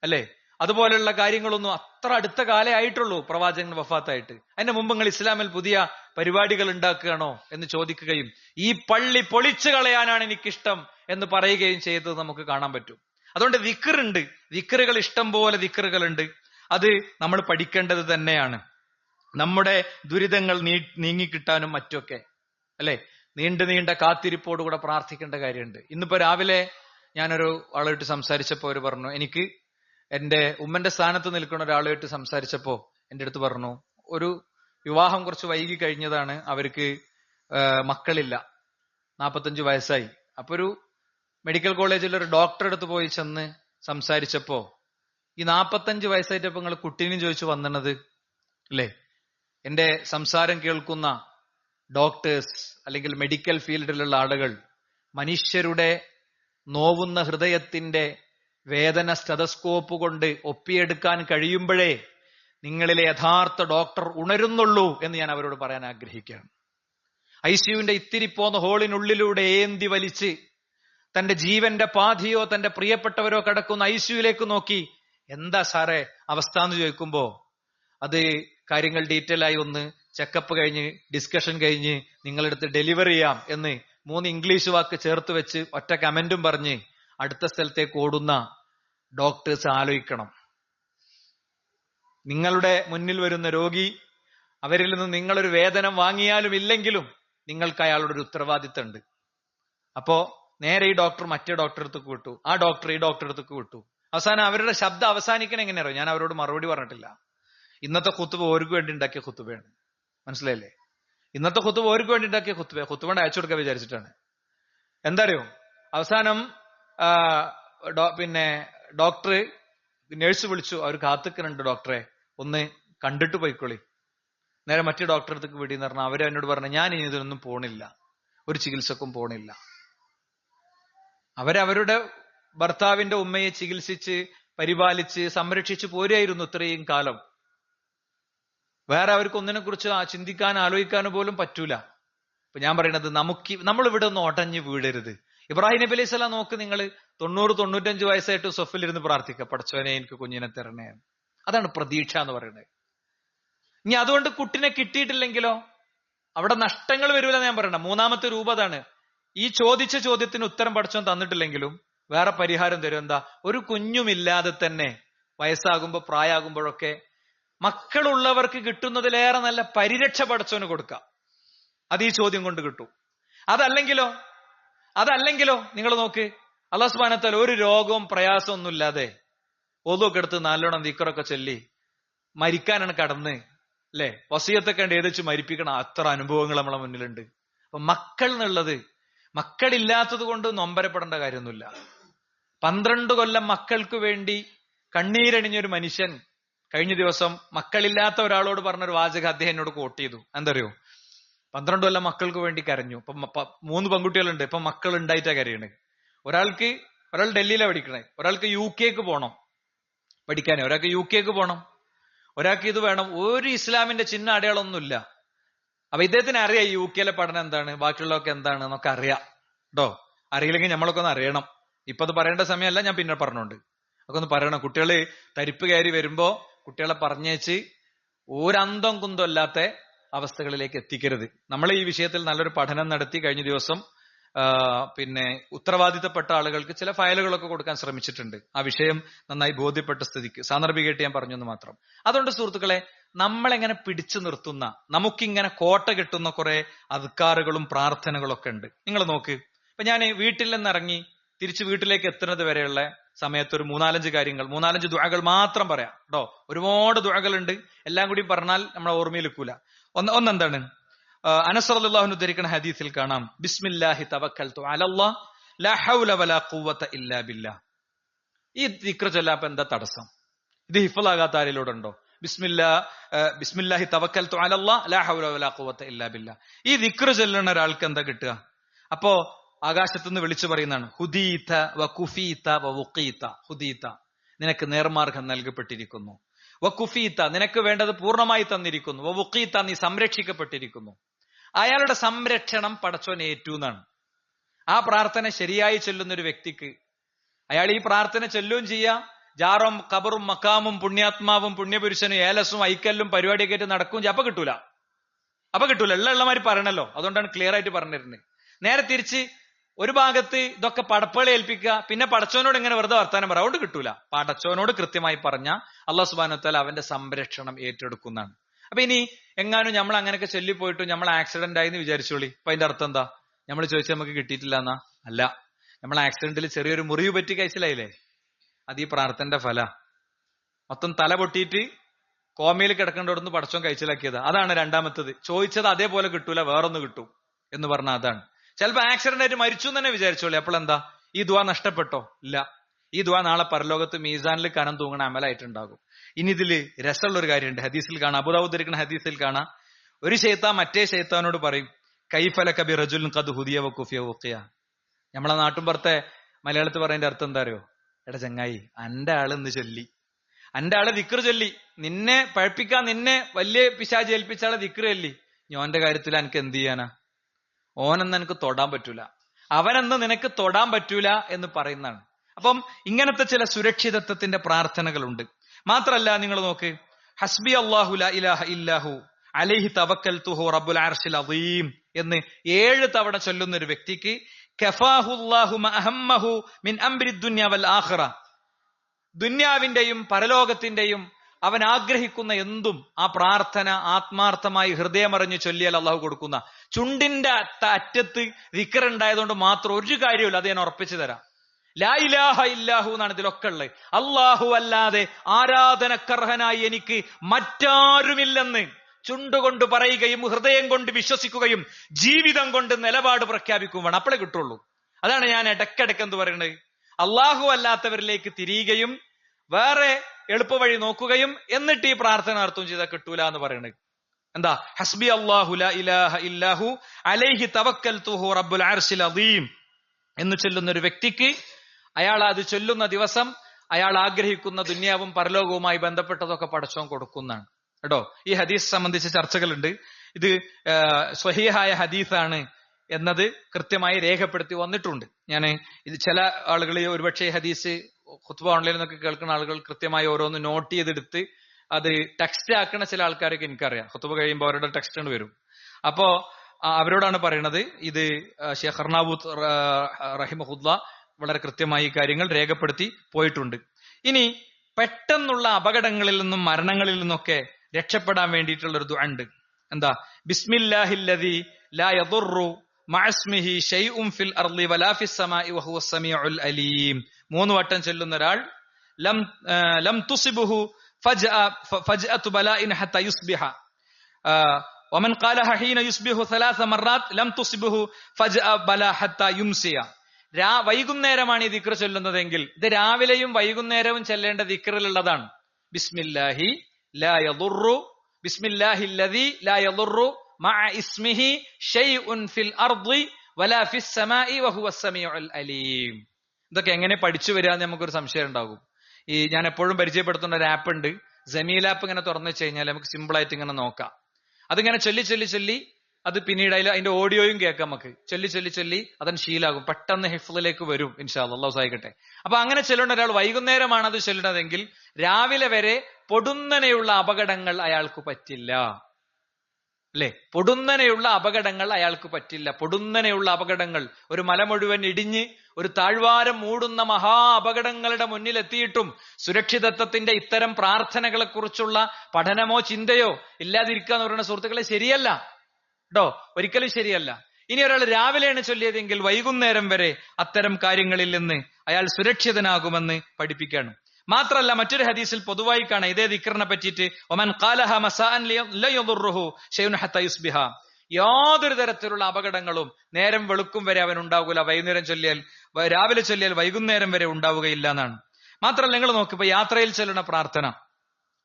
അല്ലേ? അതുപോലെയുള്ള കാര്യങ്ങളൊന്നും അത്ര അടുത്ത കാലേ ആയിട്ടുള്ളൂ പ്രവാചകൻ വഫാത്തായിട്ട്. അതിന്റെ മുമ്പ് നിങ്ങൾ ഇസ്ലാമിൽ പുതിയ പരിപാടികൾ ഉണ്ടാക്കുകയാണോ എന്ന് ചോദിക്കുകയും ഈ പള്ളി പൊളിച്ചു കളയാനാണ് എനിക്കിഷ്ടം എന്ന് പറയുകയും ചെയ്തത് നമുക്ക് കാണാൻ പറ്റും. അതുകൊണ്ട് വിക്കറുണ്ട് വിക്കറുകൾ ഇഷ്ടം പോലെ വിക്കറുകളുണ്ട് അത് നമ്മൾ പഠിക്കേണ്ടത് തന്നെയാണ്. നമ്മുടെ ദുരിതങ്ങൾ നീ നീങ്ങിക്കിട്ടാനും മറ്റൊക്കെ അല്ലെ? നീണ്ടു നീണ്ട കാത്തിരിപ്പോടുകൂടെ പ്രാർത്ഥിക്കേണ്ട കാര്യമുണ്ട്. ഇന്നിപ്പോ രാവിലെ ഞാനൊരു ആളായിട്ട് സംസാരിച്ചപ്പോൾ അവർ പറഞ്ഞു എനിക്ക് എന്റെ ഉമ്മന്റെ സ്ഥാനത്ത് നിൽക്കുന്ന ഒരാളുമായിട്ട് സംസാരിച്ചപ്പോ എന്റെ അടുത്ത് പറഞ്ഞു ഒരു വിവാഹം കുറച്ച് വൈകി കഴിഞ്ഞതാണ് അവർക്ക് മക്കളില്ല. നാപ്പത്തഞ്ച് വയസ്സായി. അപ്പൊ ഒരു മെഡിക്കൽ കോളേജിൽ ഒരു ഡോക്ടറെ അടുത്ത് പോയി ചെന്ന് സംസാരിച്ചപ്പോ ഈ നാപ്പത്തഞ്ച് വയസ്സായിട്ടപ്പോ നിങ്ങൾ കുട്ടീനെ ചോദിച്ചു വന്നത് അല്ലേ എന്റെ സംസാരം കേൾക്കുന്ന ഡോക്ടേഴ്സ് അല്ലെങ്കിൽ മെഡിക്കൽ ഫീൽഡിലുള്ള ആളുകൾ മനുഷ്യരുടെ നോവുന്ന ഹൃദയത്തിന്റെ വേദന സ്റ്റെതസ്കോപ്പ് കൊണ്ട് ഒപ്പിയെടുക്കാൻ കഴിയുമ്പോഴേ നിങ്ങളിലെ യഥാർത്ഥ ഡോക്ടർ ഉണരുന്നുള്ളൂ എന്ന് ഞാൻ അവരോട് പറയാൻ ആഗ്രഹിക്കുകയാണ്. ഐ സിയുവിന്റെ ഇത്തിരി പോന്ന ഹോളിനുള്ളിലൂടെ ഏന്തി വലിച്ച് തന്റെ ജീവന്റെ പാതിയോ തന്റെ പ്രിയപ്പെട്ടവരോ കിടക്കുന്ന ഐ സിയുലേക്ക് നോക്കി എന്താ സാറേ അവസ്ഥ? എന്ന് ചോദിക്കുമ്പോ അത് കാര്യങ്ങൾ ഡീറ്റെയിൽ ആയി ഒന്ന് ചെക്കപ്പ് കഴിഞ്ഞ് ഡിസ്കഷൻ കഴിഞ്ഞ് നിങ്ങളെടുത്ത് ഡെലിവർ ചെയ്യാം എന്ന് മൂന്ന് ഇംഗ്ലീഷ് വാക്ക് ചേർത്ത് വെച്ച് ഒറ്റ കമന്റും പറഞ്ഞ് അടുത്ത സ്ഥലത്തേക്ക് ഓടുന്ന ഡോക്ടേഴ്സ് ആലോചിക്കണം. നിങ്ങളുടെ മുന്നിൽ വരുന്ന രോഗി അവരിൽ നിന്ന് നിങ്ങളൊരു വേതനം വാങ്ങിയാലും ഇല്ലെങ്കിലും നിങ്ങൾക്ക് അയാളുടെ ഒരു ഉത്തരവാദിത്തം ഉണ്ട് അപ്പോ നേരെ ഈ ഡോക്ടർ മറ്റേ ഡോക്ടറെ അടുത്തേക്ക് വിട്ടു ആ ഡോക്ടർ ഈ ഡോക്ടറെ അടുത്തേക്ക് വിട്ടു. അവസാനം അവരുടെ ശബ്ദം അവസാനിക്കണം എങ്ങനെയാണോ ഞാൻ അവരോട് മറുപടി പറഞ്ഞിട്ടില്ല. ഇന്നത്തെ കുത്തുബ ഓർക്ക് വേണ്ടി ഉണ്ടാക്കിയ കുത്തുബയാണ് മനസ്സിലായില്ലേ? ഇന്നത്തെ കുത്തുബ ഓർക്ക് വേണ്ടി ഉണ്ടാക്കിയ കുത്തുബ കുത്തുബ അയച്ചു കൊടുക്കാൻ വിചാരിച്ചിട്ടാണ്. എന്താ അറിയോ? അവസാനം പിന്നെ ഡോക്ടർ നേഴ്സ് വിളിച്ചു. അവർ കാത്തിക്കുന്നുണ്ട് ഡോക്ടറെ. ഒന്ന് കണ്ടിട്ട് പോയിക്കോളി. നേരെ മറ്റു ഡോക്ടറെ അടുത്തേക്ക് എന്ന് പറഞ്ഞാൽ അവർ എന്നോട് പറഞ്ഞു ഞാൻ ഇനി ഇതിനൊന്നും പോണില്ല. ഒരു ചികിത്സക്കും പോണില്ല. അവരവരുടെ ഭർത്താവിന്റെ ഉമ്മയെ ചികിത്സിച്ച് പരിപാലിച്ച് സംരക്ഷിച്ച് പോരായിരുന്നു ഇത്രയും കാലം. വേറെ അവർക്ക് ഒന്നിനെ കുറിച്ച് ചിന്തിക്കാൻ ആലോചിക്കാനോ പോലും പറ്റൂല. ഇപ്പൊ ഞാൻ പറയുന്നത് നമുക്ക് നമ്മൾ ഇവിടെ ഒന്ന് ഒടഞ്ഞു വീഴരുത്. ഇബ്രാഹിം നബി അലൈഹി സ്വലാം നോക്ക് നിങ്ങൾ തൊണ്ണൂറ് തൊണ്ണൂറ്റഞ്ച് വയസ്സായിട്ട് സൊഫിലിരുന്ന് പ്രാർത്ഥിക്കുക പഠിച്ചവനെ എനിക്ക് കുഞ്ഞിനെ തരണേ. അതാണ് പ്രതീക്ഷ എന്ന് പറയുന്നത്. ഇനി അതുകൊണ്ട് കുട്ടിനെ കിട്ടിയിട്ടില്ലെങ്കിലോ? അവിടെ നഷ്ടങ്ങൾ വരില്ല ഞാൻ പറയണ മൂന്നാമത്തെ രൂപ അതാണ്. ഈ ചോദിച്ച ചോദ്യത്തിന് ഉത്തരം പഠിച്ചവൻ തന്നിട്ടില്ലെങ്കിലും വേറെ പരിഹാരം തരും. എന്താ? ഒരു കുഞ്ഞുമില്ലാതെ തന്നെ വയസ്സാകുമ്പോ പ്രായമാകുമ്പോഴൊക്കെ മക്കളുള്ളവർക്ക് കിട്ടുന്നതിലേറെ നല്ല പരിരക്ഷ പഠിച്ചോന് കൊടുക്കാം. അത് ഈ ചോദ്യം കൊണ്ട് കിട്ടും. അതല്ലെങ്കിലോ? അതല്ലെങ്കിലോ നിങ്ങൾ നോക്ക്. അള്ളാഹു സുബാനത്താൽ ഒരു രോഗവും പ്രയാസവും ഒന്നുമില്ലാതെ ഒതുവൊക്കെ എടുത്ത് നല്ലോണം ദിക്കറൊക്കെ ചൊല്ലി മരിക്കാനാണ് കടന്ന് അല്ലെ? വസീയത്തൊക്കെ കണ്ട് ഏതിച്ച് മരിപ്പിക്കണം അത്ര അനുഭവങ്ങൾ നമ്മളെ മുന്നിലുണ്ട്. അപ്പൊ മക്കൾ എന്നുള്ളത് മക്കളില്ലാത്തത് കൊണ്ട് നൊമ്പരപ്പെടേണ്ട കാര്യമൊന്നുമില്ല. പന്ത്രണ്ട് കൊല്ലം മക്കൾക്ക് വേണ്ടി കണ്ണീരണിഞ്ഞൊരു മനുഷ്യൻ കഴിഞ്ഞ ദിവസം മക്കളില്ലാത്ത ഒരാളോട് പറഞ്ഞൊരു വാചക അദ്ദേഹം എന്നോട് കോട്ട് ചെയ്തു. എന്തറിയോ പന്ത്രണ്ട് കൊല്ലം മക്കൾക്ക് വേണ്ടി കരഞ്ഞു. ഇപ്പൊ മൂന്ന് പെൺകുട്ടികളുണ്ട്. ഇപ്പൊ മക്കൾ ഉണ്ടായിട്ടാ കരയണ്. ഒരാൾക്ക് ഒരാൾ ഡൽഹിയിലാണ് പഠിക്കണേ. ഒരാൾക്ക് യു കെക്ക് പോണം പഠിക്കാനേ. ഒരാൾക്ക് യു കെക്ക് പോണം. ഒരാൾക്ക് ഇത് വേണം. ഒരു ഇസ്ലാമിന്റെ ചിഹ്ന അടയാളമൊന്നുമില്ല. അപ്പൊ ഇദ്ദേഹത്തിന് അറിയാം യു കെയിലെ പഠനം എന്താണ് ബാക്കിയുള്ളതൊക്കെ എന്താണ് എന്നൊക്കെ അറിയാം. കേട്ടോ അറിയില്ലെങ്കിൽ നമ്മളൊക്കെ ഒന്ന് അറിയണം. ഇപ്പൊ അത് പറയേണ്ട സമയമല്ല ഞാൻ പിന്നെ പറഞ്ഞോണ്ട്. ഒക്കെ ഒന്ന് പറയണം. കുട്ടികൾ തരിപ്പ് കയറി വരുമ്പോ കുട്ടികളെ പറഞ്ഞേച്ച് ഒരന്തം കുന്തം അല്ലാത്ത അവസ്ഥകളിലേക്ക് എത്തിക്കരുത്. നമ്മൾ ഈ വിഷയത്തിൽ നല്ലൊരു പഠനം നടത്തി കഴിഞ്ഞ ദിവസം പിന്നെ ഉത്തരവാദിത്തപ്പെട്ട ആളുകൾക്ക് ചില ഫയലുകളൊക്കെ കൊടുക്കാൻ ശ്രമിച്ചിട്ടുണ്ട്. ആ വിഷയം നന്നായി ബോധ്യപ്പെട്ട സ്ഥിതിക്ക്. സാന്ദർഭികമായിട്ട് ഞാൻ പറഞ്ഞു എന്ന് മാത്രം. അതുകൊണ്ട് സുഹൃത്തുക്കളെ നമ്മളെങ്ങനെ പിടിച്ചു നിർത്തുന്ന നമുക്കിങ്ങനെ കോട്ട കിട്ടുന്ന കുറെ അധികാറുകളും പ്രാർത്ഥനകളൊക്കെ ഉണ്ട്. നിങ്ങൾ നോക്ക്. ഇപ്പൊ ഞാൻ വീട്ടിൽ നിന്ന് ഇറങ്ങി തിരിച്ച് വീട്ടിലേക്ക് എത്തുന്നത് വരെയുള്ള സമയത്ത് ഒരു മൂന്നാലഞ്ച് കാര്യങ്ങൾ മൂന്നാലഞ്ച് ദുഴകൾ മാത്രം പറയാം. കേട്ടോ ഒരുപാട് ദുഴകളുണ്ട് എല്ലാം കൂടി പറഞ്ഞാൽ നമ്മളെ ഓർമ്മയിൽ വെക്കൂല ഒന്ന് ഒന്നെന്താണ്? അനസറുല്ലാഹുന് ഉദ്ധരിക്കുന്ന ഹദീസിൽ കാണാം. ബിസ്മില്ലാഹി തവക്കൽ ഇല്ലാ ബില്ലാ. ഈ ദിക്ര ചൊല്ലാപ്പ എന്താ തടസ്സം? ഇത് ഹിഫലാകാത്ത ആരിലൂടെ ഉണ്ടോ? ബിസ്മില്ലാ ബിസ്മില്ലാഹി തവക്കൽ ഇല്ലാ ബില്ലാ. ഈ ദിക്ര ചൊല്ലുന്ന ഒരാൾക്ക് എന്താ കിട്ടുക? അപ്പോ ആകാശത്തുനിന്ന് വിളിച്ചു പറയുന്നതാണ് ഹുദീത്ത വ കുഫീത്ത വ വുക്കീത്ത ഹുദീത. നിനക്ക് നേർമാർഗം നൽകപ്പെട്ടിരിക്കുന്നു. വ കുഫീത്ത നിനക്ക് വേണ്ടത് പൂർണമായി തന്നിരിക്കുന്നു. വക്കീത്ത നീ സംരക്ഷിക്കപ്പെട്ടിരിക്കുന്നു. അയാളുടെ സംരക്ഷണം പടച്ചോൻ ഏറ്റു എന്നാണ്. ആ പ്രാർത്ഥന ശരിയായി ചെല്ലുന്ന ഒരു വ്യക്തിക്ക് അയാൾ ഈ പ്രാർത്ഥന ചെല്ലുകയും ചെയ്യാം. ജാറും കബറും മക്കാമും പുണ്യാത്മാവും പുണ്യപുരുഷനും ഏലസും ഐക്കല്ലും പരിപാടിയൊക്കെ ആയിട്ട് നടക്കും. അപ്പൊ കിട്ടൂല. അപ്പൊ കിട്ടൂല. ഉള്ള ഉള്ളമാര് പറയണല്ലോ. അതുകൊണ്ടാണ് ക്ലിയർ ആയിട്ട് പറഞ്ഞിരുന്നത്. നേരെ തിരിച്ച് ഒരു ഭാഗത്ത് ഇതൊക്കെ പടപ്പളെ ഏൽപ്പിക്കുക പിന്നെ പടച്ചവനോട് ഇങ്ങനെ വെറുതെ വർത്താനം പറയാം. അതുകൊണ്ട് കിട്ടൂല. പടച്ചോനോട് കൃത്യമായി പറഞ്ഞ അള്ളാഹു സുബാനത്താൽ അവന്റെ സംരക്ഷണം ഏറ്റെടുക്കുന്നതാണ്. അപ്പൊ ഇനി എങ്ങാനും നമ്മൾ അങ്ങനെയൊക്കെ ചൊല്ലിപ്പോയിട്ടും നമ്മൾ ആക്സിഡന്റ് ആയി എന്ന് വിചാരിച്ചോളി. അപ്പൊ അതിന്റെ അർത്ഥം എന്താ? നമ്മൾ ചോദിച്ചാൽ നമുക്ക് കിട്ടിയിട്ടില്ല എന്നാ? അല്ല. നമ്മൾ ആക്സിഡന്റിൽ ചെറിയൊരു മുറിവ് പറ്റി കഴിച്ചില്ലായില്ലേ അത് ഈ പ്രാർത്ഥന്റെ ഫല. മൊത്തം തല പൊട്ടിയിട്ട് കോമയിൽ കിടക്കേണ്ടവിടുന്ന് പടച്ചോൻ കഴിച്ചിലാക്കിയത്. അതാണ് രണ്ടാമത്തത്. ചോദിച്ചത് അതേപോലെ കിട്ടൂല വേറൊന്ന് കിട്ടും എന്ന് പറഞ്ഞ അതാണ്. ചിലപ്പോ ആക്സിഡന്റ് ആയിട്ട് മരിച്ചു എന്ന് തന്നെ വിചാരിച്ചോളൂ. അപ്പോൾ എന്താ? ഈ ദുവാ നഷ്ടപ്പെട്ടോ? ഇല്ല. ഈ ദുവാ നാളെ പരലോകത്ത് മീസാനിൽ കനം തൂങ്ങണ അമലായിട്ടുണ്ടാകും. ഇനി ഇതിൽ രസമുള്ള ഒരു കാര്യമുണ്ട്. ഹദീസിൽ കാണാം. അബുദാബുദ്ധരിക്കുന്ന ഹദീസിൽ കാണാം. ഒരു ശൈത്താൻ മറ്റേ ഷെയ്ത്താനോട് പറയും കൈഫല കബി റജുൽ കത് ഹുദിയ വക്കുഫിയ വക്കിയ നമ്മളെ നാട്ടുമ്പുറത്തെ മലയാളത്തിൽ പറയുന്ന അർത്ഥം എന്താ അറിയോ? എടാ ചങ്ങായി അന്റെ ആൾ ഇന്ന് ചൊല്ലി. അന്റെ ആൾ ദിക്ർ ചൊല്ലി. നിന്നെ പഴപ്പിക്കാൻ നിന്നെ വലിയ പിശാജ് ഏൽപ്പിച്ച ആളെ ദിക്ർ ചൊല്ലി. ഞോന്റെ കാര്യത്തിൽ എനിക്ക് എന്ത് ചെയ്യാനാ? ഓനെന്ന് എനിക്ക് തൊടാൻ പറ്റൂല. അവനെന്ന് നിനക്ക് തൊടാൻ പറ്റൂല എന്ന് പറയുന്നതാണ്. അപ്പം ഇങ്ങനത്തെ ചില സുരക്ഷിതത്വത്തിന്റെ പ്രാർത്ഥനകളുണ്ട്. മാത്രല്ല നിങ്ങൾ നോക്ക്. ഹസ്ബി അള്ളാഹു ഇലാഹ ഇല്ലാഹു അലൈഹി തവക്കൽ തുഹു റബ്ബുൽ അർഷിൽ അദീം എന്ന് ഏഴ് തവണ ചൊല്ലുന്ന ഒരു വ്യക്തിക്ക് ദുന്യാവിന്റെയും പരലോകത്തിന്റെയും അവൻ ആഗ്രഹിക്കുന്ന എന്തും ആ പ്രാർത്ഥന ആത്മാർത്ഥമായി ഹൃദയമറിഞ്ഞ് ചൊല്ലിയാൽ അള്ളാഹു കൊടുക്കുന്ന. ചുണ്ടിന്റെ അറ്റ- അറ്റത്ത് വിക്കറുണ്ടായതുകൊണ്ട് മാത്രം ഒരു കാര്യമില്ല അത് ഞാൻ ഉറപ്പിച്ചു തരാം. ലാ ഇലാഹ ഇല്ലാഹു എന്നാണ് ഇതിലൊക്കെ ഉള്ളത്. അള്ളാഹു അല്ലാതെ ആരാധനക്കർഹനായി എനിക്ക് മറ്റാരുമില്ലെന്ന് ചുണ്ടുകൊണ്ട് പറയുകയും ഹൃദയം കൊണ്ട് വിശ്വസിക്കുകയും ജീവിതം കൊണ്ട് നിലപാട് പ്രഖ്യാപിക്കുകയും വേണം. അപ്പോഴേ കിട്ടുള്ളൂ. അതാണ് ഞാൻ ഇടയ്ക്കിടയ്ക്ക് എന്ത് പറയുന്നത്? അള്ളാഹു അല്ലാത്തവരിലേക്ക് തിരിയുകയും വേറെ എളുപ്പവഴി നോക്കുകയും എന്നിട്ട് ഈ പ്രാർത്ഥന അർത്ഥം ചെയ്താൽ കിട്ടൂല എന്ന് പറയുന്നത് എന്താ? ഹസ്ബി അള്ളാഹു അലൈഹി തവക്കൽ തുഹു റബ്ബുൽ അർശിൽ അദീം എന്ന് ചൊല്ലുന്ന ഒരു വ്യക്തിക്ക് അയാൾ അത് ചൊല്ലുന്ന ദിവസം അയാൾ ആഗ്രഹിക്കുന്ന ദുന്യാവും പരലോകവുമായി ബന്ധപ്പെട്ടതൊക്കെ പടച്ചോൻ കൊടുക്കുന്നതാണ്. കേട്ടോ? ഈ ഹദീസ് സംബന്ധിച്ച ചർച്ചകളുണ്ട്. ഇത് സ്വഹീഹായ ഹദീസാണ് എന്നത് കൃത്യമായി രേഖപ്പെടുത്തി വന്നിട്ടുണ്ട്. ഞാൻ ഇത് ചില ആളുകൾ ഈ ഒരുപക്ഷെ ഹദീസ് ഖുത്ബ ഓൺലൈനിൽ നിന്നൊക്കെ കേൾക്കുന്ന ആളുകൾ കൃത്യമായി ഓരോന്ന് നോട്ട് ചെയ്തെടുത്ത് അത് ടെക്സ്റ്റ് ആക്കുന്ന ചില ആൾക്കാരൊക്കെ എനിക്കറിയാം. ഖുത്ബ കഴിയുമ്പോൾ അവരുടെ ടെക്സ്റ്റ് ആണ് വരും. അപ്പോ അവരോടാണ് പറയണത് ഇത് ഷെയ്ഖ് അർണാബൂത്ത് റഹിമഹുദ്ല വളരെ കൃത്യമായി കാര്യങ്ങൾ രേഖപ്പെടുത്തി പോയിട്ടുണ്ട്. ഇനി പെട്ടെന്നുള്ള അപകടങ്ങളിൽ നിന്നും മരണങ്ങളിൽ നിന്നൊക്കെ രക്ഷപ്പെടാൻ വേണ്ടിയിട്ടുള്ള ഒരു ഉണ്ട്. എന്താ? ബിസ്മില്ലാഹില്ലതി ലാ യദുറു മഅസ്മിഹി ഷൈഉം ഫിൽ അർളി വലാ ഫിസ് സമാഇ വഹുവ സമീഉൽ അലീം. മൂന്ന് വട്ടം ചൊല്ലുന്ന ഒരാൾ ലം ആ, ലം തുസിബുഹു ഫജ്അ ഫജ്അതു ബലാഇൻ ഹത്ത യുസ്ബിഹ ആ, ومن قالها حين يصبح ثلاث مرات لم تصبه فجأة بلا حتى يمسي രാ വൈകുന്നേരമാണ് ഈ ദിക്ർ ചൊല്ലുന്നതെങ്കിൽ ഇത് രാവിലെയും വൈകുന്നേരവും ചെല്ലേണ്ട ദിക്റിലുള്ളതാണ് ബിസ്മില്ലാഹി ലാ യദുറു ബിസ്മില്ലാഹി ലദി ലാ യദുറു മഅ ഇസ്മിഹി ഷൈഉൻ ഫിൽ അർദി വലാ ഫിസ് സമാഇ വഹുവ സമീഉൽ അലീം ഇതൊക്കെ എങ്ങനെ പഠിച്ചു വരിക നമുക്കൊരു സംശയം ഉണ്ടാകും. ഈ ഞാൻ എപ്പോഴും പരിചയപ്പെടുത്തുന്ന ഒരു ആപ്പ് ഉണ്ട്. ജമീൽ ആപ്പ് ഇങ്ങനെ തുറന്നു വെച്ച് കഴിഞ്ഞാൽ നമുക്ക് സിമ്പിൾ ആയിട്ട് ഇങ്ങനെ നോക്കാം. അതിങ്ങനെ ചൊല്ലി ചൊല്ലി ചൊല്ലി അത് പിന്നീട് അതിൽ അതിന്റെ ഓഡിയോയും കേൾക്കാം നമുക്ക്. ചൊല്ലി ചൊല്ലി ചൊല്ലി അതൻ ശീലാകും. പെട്ടെന്ന് ഹിഫ്ലിലേക്ക് വരും ഇൻഷാല്ല അള്ളാഹു സഹായിക്കട്ടെ. അപ്പൊ അങ്ങനെ ചെല്ലേണ്ട ഒരാൾ വൈകുന്നേരമാണ് അത് ചെല്ലണതെങ്കിൽ രാവിലെ വരെ പൊടുന്നനെയുള്ള അപകടങ്ങൾ അയാൾക്ക് പറ്റില്ല. അല്ലെ? പൊടുന്നനെയുള്ള അപകടങ്ങൾ അയാൾക്ക് പറ്റില്ല. പൊടുന്നനെയുള്ള അപകടങ്ങൾ. ഒരു മല മുഴുവൻ ഇടിഞ്ഞ് ഒരു താഴ്വാരം മൂടുന്ന മഹാ അപകടങ്ങളുടെ മുന്നിലെത്തിയിട്ടും സുരക്ഷിതത്വത്തിന്റെ ഇത്തരം പ്രാർത്ഥനകളെ കുറിച്ചുള്ള പഠനമോ ചിന്തയോ ഇല്ലാതിരിക്കുക എന്ന് പറയുന്ന സുഹൃത്തുക്കളെ ശരിയല്ല. കേട്ടോ ഒരിക്കലും ശരിയല്ല. ഇനി ഒരാൾ രാവിലെയാണ് ചൊല്ലിയതെങ്കിൽ വൈകുന്നേരം വരെ അത്തരം കാര്യങ്ങളിൽ നിന്ന് അയാൾ സുരക്ഷിതനാകുമെന്ന് പഠിപ്പിക്കുകയാണ് മാത്രല്ല മറ്റൊരു ഹദീസിൽ പൊതുവായി കാണാം. ഇതേ ദിക്കറിനെ പറ്റിയിട്ട് ഒമൻ കാലഹ യുസ്ബിഹ. യാതൊരു തരത്തിലുള്ള അപകടങ്ങളും നേരം വെളുക്കും വരെ അവൻ ഉണ്ടാവുകയില്ല വൈകുന്നേരം ചൊല്ലിയാൽ രാവിലെ ചൊല്ലിയാൽ വൈകുന്നേരം വരെ ഉണ്ടാവുകയില്ല എന്നാണ്. മാത്രമല്ല നിങ്ങൾ നോക്കിപ്പോ യാത്രയിൽ ചെല്ലുന്ന പ്രാർത്ഥന.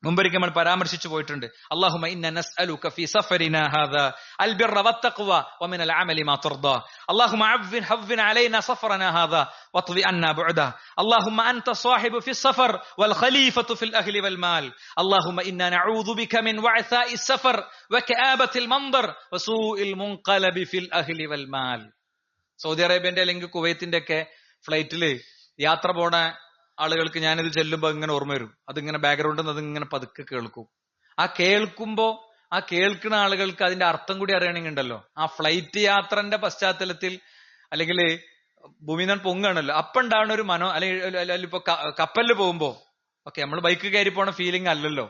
മുമ്പൊരിക്കൽ നമ്മൾ പരാമർശിച്ചു പോയിട്ടുണ്ട് അള്ളാഹുമ ഇന്ന നസ്അലുക ഫീ സഫരിനാ ഹാദാ البر والتقوى ومن العمل ما ترضى اللهم عفن هون علينا سفرنا هذا واطوي عنا بعده اللهم أنت صاحب في السفر والخليفة في الأهل والمال اللهم إنا نعوذ بك من وعثاء السفر وكآبة المنظر وسوء المنقلب في الأهل والمال സൗദി അറേബ്യന്റെ അല്ലെങ്കിൽ കുവൈത്തിന്റെ ഒക്കെ ഫ്ലൈറ്റില് യാത്ര പോണ ആളുകൾക്ക് ഞാനിത് ചെല്ലുമ്പോൾ ഇങ്ങനെ ഓർമ്മ വരും. അതിങ്ങനെ ബാക്ക്ഗ്രൗണ്ടിൽ നിന്ന് അതിങ്ങനെ പതുക്കെ കേൾക്കും. ആ കേൾക്കുമ്പോ ആ കേൾക്കുന്ന ആളുകൾക്ക് അതിന്റെ അർത്ഥം കൂടി അറിയണമെങ്കിൽ ഉണ്ടല്ലോ. ആ ഫ്ലൈറ്റ് യാത്രന്റെ പശ്ചാത്തലത്തിൽ അല്ലെങ്കിൽ ഭൂമി നിന്ന് പൊങ്ങാണല്ലോ അപ്പൊ ഉണ്ടാവുന്ന ഒരു മനോ അല്ലെങ്കിൽ ഇപ്പൊ കപ്പലിൽ പോകുമ്പോ ഓക്കെ നമ്മൾ ബൈക്ക് കയറി പോണ ഫീലിംഗ് അല്ലല്ലോ.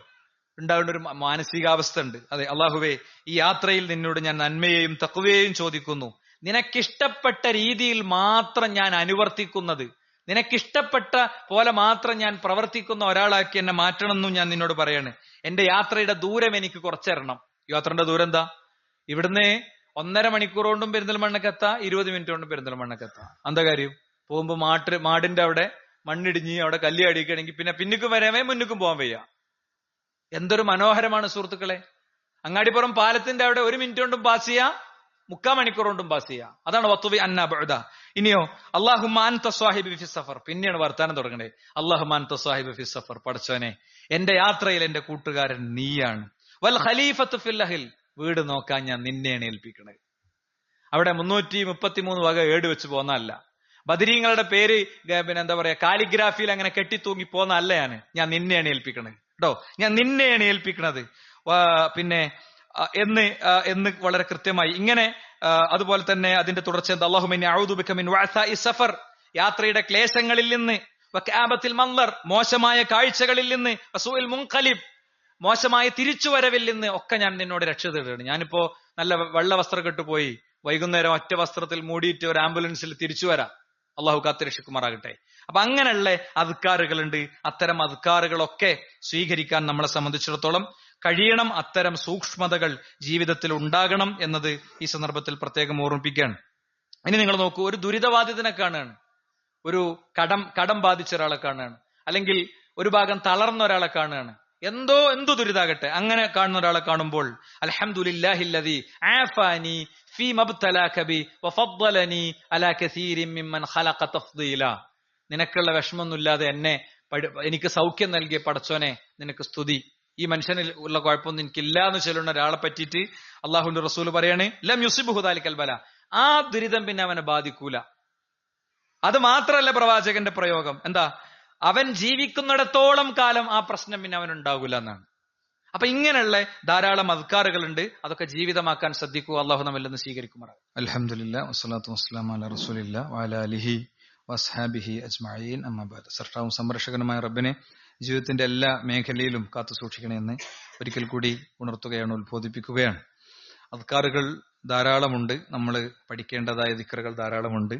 ഉണ്ടാവേണ്ട ഒരു മാനസികാവസ്ഥ ഉണ്ട്. അതെ അള്ളാഹുവേ ഈ യാത്രയിൽ നിന്നോട് ഞാൻ നന്മയെയും തക്കുവയെയും ചോദിക്കുന്നു. നിനക്കിഷ്ടപ്പെട്ട രീതിയിൽ മാത്രം ഞാൻ അനുവർത്തിക്കുന്നത് നിനക്കിഷ്ടപ്പെട്ട പോലെ മാത്രം ഞാൻ പ്രവർത്തിക്കുന്ന ഒരാളാക്കി എന്നെ മാറ്റണമെന്നും ഞാൻ നിന്നോട് പറയണേ. എന്റെ യാത്രയുടെ ദൂരം എനിക്ക് കുറച്ചേരണം യാത്രയുടെ ദൂരം എന്താ? ഇവിടുന്ന് ഒന്നര മണിക്കൂർ കൊണ്ടും പെരിന്തൽമണ്ണക്കെത്താ ഇരുപത് മിനിറ്റ് കൊണ്ടും പെരിന്തൽമണ്ണക്കെത്താ. എന്താ കാര്യം? പോകുമ്പോ മാട്ട് മാടിന്റെ അവിടെ മണ്ണിടിഞ്ഞ് അവിടെ കല്ലി അടിക്കണമെങ്കിൽ പിന്നെ പിന്നിക്കും വരാമേ മുന്നിക്കും പോകാൻ വയ്യ. എന്തൊരു മനോഹരമാണ് സുഹൃത്തുക്കളെ. അങ്ങാടിപ്പുറം പാലത്തിന്റെ അവിടെ ഒരു മിനിറ്റ് കൊണ്ടും പാസ് ചെയ്യാ മുക്കാ മണിക്കൂർ കൊണ്ടും പാസ് ചെയ്യാം. അതാണ് വത്തുവി അന്നാബുദ ഇനിയോ അള്ളാഹുമാൻ തസ്വാഹിബ് ഫി സഫർ. പിന്നെയാണ് വർത്താനം തുടങ്ങണേ അള്ളാഹുമാൻ തസ്വാഹിബ് ഫി സഫർ. പഠിച്ചോനെ എന്റെ യാത്രയിൽ എന്റെ കൂട്ടുകാരൻ നീയാണ്. വൽ ഖലീഫത്ത് ഫില്ലഹിൽ വീട് നോക്കാൻ ഞാൻ നിന്നെയാണ് ഏൽപ്പിക്കണത്. അവിടെ മുന്നൂറ്റി മുപ്പത്തി മൂന്ന് വക ഏട് വെച്ച് പോന്നല്ല ബദരീങ്ങളുടെ പേര് പിന്നെ എന്താ പറയാ കാലിഗ്രാഫിയിൽ അങ്ങനെ കെട്ടിത്തൂങ്ങി പോന്നല്ല ഞാൻ ഞാൻ നിന്നെയാണ് ഏൽപ്പിക്കണത്. കേട്ടോ ഞാൻ നിന്നെയാണ് ഏൽപ്പിക്കണത്. പിന്നെ എന്ന് എന്ന് വളരെ കൃത്യമായി. ഇങ്ങനെ അതുപോലെ തന്നെ അതിന്റെ തുടർച്ച അള്ളാഹുമിൻ സഫർ. യാത്രയുടെ ക്ലേശങ്ങളിൽ നിന്ന് വക്കാബത്തിൽ മന്ദർ മോശമായ കാഴ്ചകളിൽ നിന്ന് വസൂൽ മുൻകലിബ് മോശമായ തിരിച്ചുവരവിൽ നിന്ന് ഒക്കെ ഞാൻ നിന്നോട് രക്ഷ തേടുകയാണ്. ഞാനിപ്പോ നല്ല വെള്ള വസ്ത്രം കെട്ടുപോയി വൈകുന്നേരം ഒറ്റ വസ്ത്രത്തിൽ മൂടിയിട്ട് ഒരു ആംബുലൻസിൽ തിരിച്ചു വരാം. അള്ളാഹു കാത്തുരക്ഷിക്കുമാറാകട്ടെ അപ്പൊ അങ്ങനെയുള്ള അധികാറുകളുണ്ട് അത്തരം അധികാറുകളൊക്കെ സ്വീകരിക്കാൻ നമ്മളെ സംബന്ധിച്ചിടത്തോളം കഴിയണം അത്തരം സൂക്ഷ്മതകൾ ജീവിതത്തിൽ ഉണ്ടാകണം എന്നത് ഈ സന്ദർഭത്തിൽ പ്രത്യേകം ഓർമ്മിപ്പിക്കുകയാണ്. ഇനി നിങ്ങൾ നോക്കൂ ഒരു ദുരിതബാധിതനെ കാണുകയാണ്. ഒരു കടം കടം ബാധിച്ച ഒരാളെ കാണുകയാണ്. അല്ലെങ്കിൽ ഒരു ഭാഗം തളർന്ന ഒരാളെ കാണുകയാണ്. എന്തോ എന്തോ ദുരിതാകട്ടെ അങ്ങനെ കാണുന്ന ഒരാളെ കാണുമ്പോൾ അൽഹംദുലില്ലാഹില്ലദി ആഫാനി ഫീ അലാ കസീരിൻ ഖലഖ നിനക്കുള്ള വിഷമമൊന്നുമില്ലാതെ എന്നെ എനിക്ക് സൗഖ്യം നൽകിയ പടച്ചോനെ നിനക്ക് സ്തുതി. ഈ മനുഷ്യനിൽ ഉള്ള കുഴപ്പമൊന്നും എനിക്കില്ല എന്ന് ചൊല്ലുന്ന ഒരാളെ പറ്റിയിട്ട് അള്ളാഹുന്റെ റസൂൽ പറയാണ് ലം യുസിബുഹു ദാലിക്കൽ ബല. ആ ദുരിതം പിന്നെ അവനെ ബാധിക്കൂല. അത് മാത്രല്ല പ്രവാചകന്റെ പ്രയോഗം. എന്താ? അവൻ ജീവിക്കുന്നിടത്തോളം കാലം ആ പ്രശ്നം പിന്നെ അവൻ ഉണ്ടാകൂല എന്നാണ്. അപ്പൊ ഇങ്ങനെയുള്ള ധാരാളം അധികാറുകളുണ്ട് അതൊക്കെ ജീവിതമാക്കാൻ ശ്രദ്ധിക്കൂ. അള്ളാഹു നമ്മല്ലെന്ന് സ്വീകരിക്കുമാറാണ് അലഹമില്ല വസ്സലാത്തു വസ്സലാം അല റസൂലില്ല വാല വസ്ഹാബിഹി അജ്മഈൻ. അമ്മബാദ് സർട്ടാവും സംരക്ഷകനുമായ റബ്ബിനെ ജീവിതത്തിന്റെ എല്ലാ മേഖലയിലും കാത്തു സൂക്ഷിക്കണമെന്ന് ഒരിക്കൽ കൂടി ഉണർത്തുകയാണ് ഉത്ബോധിപ്പിക്കുകയാണ്. അത്കാറുകൾ ധാരാളമുണ്ട്. നമ്മൾ പഠിക്കേണ്ടതായ ദിക്കറുകൾ ധാരാളമുണ്ട്.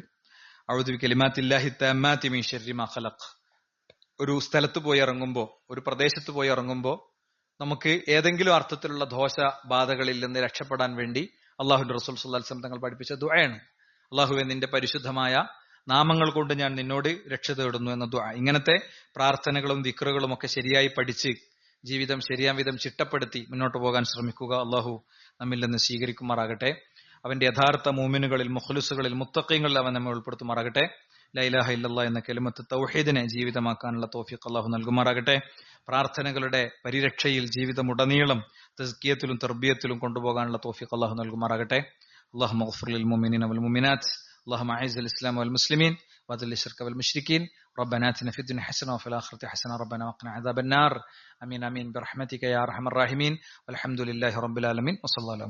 ഒരു സ്ഥലത്ത് പോയി ഇറങ്ങുമ്പോൾ ഒരു പ്രദേശത്ത് പോയി ഇറങ്ങുമ്പോൾ നമുക്ക് ഏതെങ്കിലും അർത്ഥത്തിലുള്ള ദോഷ ബാധകളിൽ നിന്ന് രക്ഷപ്പെടാൻ വേണ്ടി അള്ളാഹു റസൂൽ സുല്ലാസ്ലം തങ്ങൾ പഠിപ്പിച്ച ദുആയാണ്. അള്ളാഹുവെ നിന്റെ പരിശുദ്ധമായ നാമങ്ങൾ കൊണ്ട് ഞാൻ നിന്നോട് രക്ഷ തേടുന്നു എന്ന ദുആ. ഇങ്ങനത്തെ പ്രാർത്ഥനകളും ദിക്റുകളും ഒക്കെ ശരിയായി പഠിച്ച് ജീവിതം ശരിയാം വിധം ചിട്ടപ്പെടുത്തി മുന്നോട്ട് പോകാൻ ശ്രമിക്കുക. അള്ളാഹു നമ്മിൽ നിന്ന് സ്വീകരിക്കുമാറാകട്ടെ. അവന്റെ യഥാർത്ഥ മൂമിനുകളിൽ മുഖ്ലുസുകളിൽ മുത്തക്കങ്ങളിൽ അവൻ നമ്മെ ഉൾപ്പെടുത്തുമാറാകട്ടെ. ലൈലാഹ ഇല്ലാ എന്ന കെലുമത്ത് തൗഹീദിനെ ജീവിതമാക്കാനുള്ള തോഫിക് അള്ളാഹു നൽകുമാറാകട്ടെ. പ്രാർത്ഥനകളുടെ പരിരക്ഷയിൽ ജീവിതം ഉടനീളം തസ്കിയത്തിലും തർബിയത്തിലും കൊണ്ടുപോകാനുള്ള തോഫിക് അള്ളാഹു നൽകുമാറാകട്ടെ. അള്ളാഹു മഗ്ഫുർ മുമിനിൻ വൽ മുമിനാത്ത് اللهم اعز الإسلام والمسلمين واذل الشرك والمشركين. ربنا آتنا في الدنيا حسنة وفي الآخرة حسنة. ربنا وقنا عذاب النار. آمين آمين. برحمتك يا أرحم الراحمين. والحمد لله رب العالمين. وصلى الله على